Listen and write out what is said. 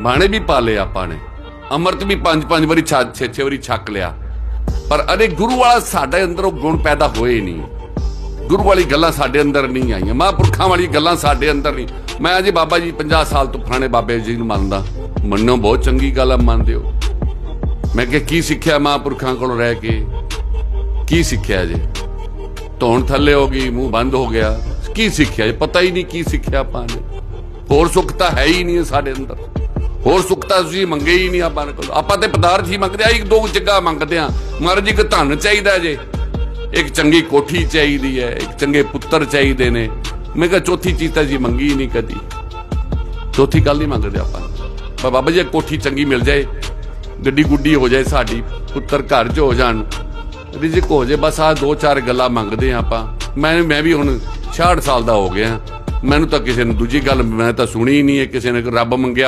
ਬਾਣੇ ਵੀ ਪਾ ਲਏ ਆਪਾਂ ਨੇ। ਅੰਮ੍ਰਿਤ ਵੀ ਪੰਜ ਪੰਜ ਵਾਰੀ ਛਾ ਛੇ ਛੇ ਵਾਰੀ ਛੱਕ ਲਿਆ। ਪਰ ਅਰੇ ਗੁਰੂ ਵਾਲਾ ਸਾਡੇ ਅੰਦਰ ਉਹ ਗੁਣ ਪੈਦਾ ਹੋਏ ਨਹੀਂ। ਗੁਰੂ ਵਾਲੀ ਗੱਲਾਂ ਸਾਡੇ ਅੰਦਰ ਨਹੀਂ ਆਈਆਂ। ਮਹਾਂਪੁਰਖਾਂ ਵਾਲੀ ਗੱਲਾਂ ਸਾਡੇ ਅੰਦਰ ਨਹੀਂ। ਮੈਂ ਅਜੇ ਬਾਬਾ ਜੀ 50 ਸਾਲ ਤੋਂ ਪੁਰਾਣੇ ਬਾਬੇ ਜੀ ਨੂੰ ਮੰਨਦਾ। ਮੰਨੋ, ਬਹੁਤ ਚੰਗੀ ਗੱਲ ਆ, ਮੰਨਦੇ ਹੋ। ਮੈਂ ਕਿਹਾ, ਕੀ ਸਿੱਖਿਆ ਮਹਾਂਪੁਰਖਾਂ ਕੋਲ ਰਹਿ ਕੇ? ਕੀ ਸਿੱਖਿਆ ਜੇ ਧੌਣ ਥੱਲੇ ਹੋ ਗਈ, ਮੂੰਹ ਬੰਦ ਹੋ ਗਿਆ। ਕੀ ਸਿੱਖਿਆ? ਜੇ ਪਤਾ ਹੀ ਨਹੀਂ ਕੀ ਸਿੱਖਿਆ ਆਪਾਂ ਨੇ। ਹੋਰ ਸੁੱਖ ਤਾਂ ਹੈ ਹੀ ਨਹੀਂ ਸਾਡੇ ਅੰਦਰ। ਹੋਰ ਸੁੱਖ ਤਾਂ ਤੁਸੀਂ ਮੰਗੇ ਹੀ ਨਹੀਂ ਆਪਾਂ ਕੋਲ ਆਪਾਂ ਤੇ ਪਦਾਰਥ ਹੀ ਮੰਗਦੇ ਆ, ਇੱਕ ਦੋ ਜੱਗਾ ਮੰਗਦੇ ਆ। ਮਹਾਰਾਜ ਇੱਕ ਧਨ ਚਾਹੀਦਾ ਜੇ। ਇੱਕ ਚੰਗੀ ਕੋਠੀ ਚਾਹੀਦੀ ਹੈ, ਇੱਕ ਚੰਗੇ ਪੁੱਤਰ ਚਾਹੀਦੇ ਨੇ। ਮੈਂ ਕਿਹਾ ਚੌਥੀ ਚੀਜ਼ ਤਾਂ ਜੀ ਮੰਗੀ ਹੀ ਨਹੀਂ ਕਦੀ। ਚੌਥੀ ਗੱਲ ਨਹੀਂ ਮੰਗਦੇ ਆਪਾਂ ਪਰ ਬਾਬਾ ਜੀ ਕੋਠੀ ਚੰਗੀ ਮਿਲ ਜਾਏ, ਗੱਡੀ ਗੁੱਡੀ ਹੋ ਜਾਏ, ਸਾਡੀ ਪੁੱਤਰ ਘਰ 'ਚ ਹੋ ਜਾਣ। ਰਿਜ਼ਕ ਹੋ ਜਾਏ, ਬਸ ਆ ਦੋ ਚਾਰ ਗੱਲਾਂ ਮੰਗਦੇ ਆ ਆਪਾਂ। ਮੈਂ ਮੈਂ ਵੀ ਹੁਣ 66 ਸਾਲ ਦਾ ਹੋ ਗਿਆ। ਮੈਨੂੰ ਤਾਂ ਕਿਸੇ ਨੇ ਦੂਜੀ ਗੱਲ, ਮੈਂ ਤਾਂ ਸੁਣੀ ਹੀ ਨਹੀਂ ਹੈ, ਕਿਸੇ ਨੇ ਰੱਬ ਮੰਗਿਆ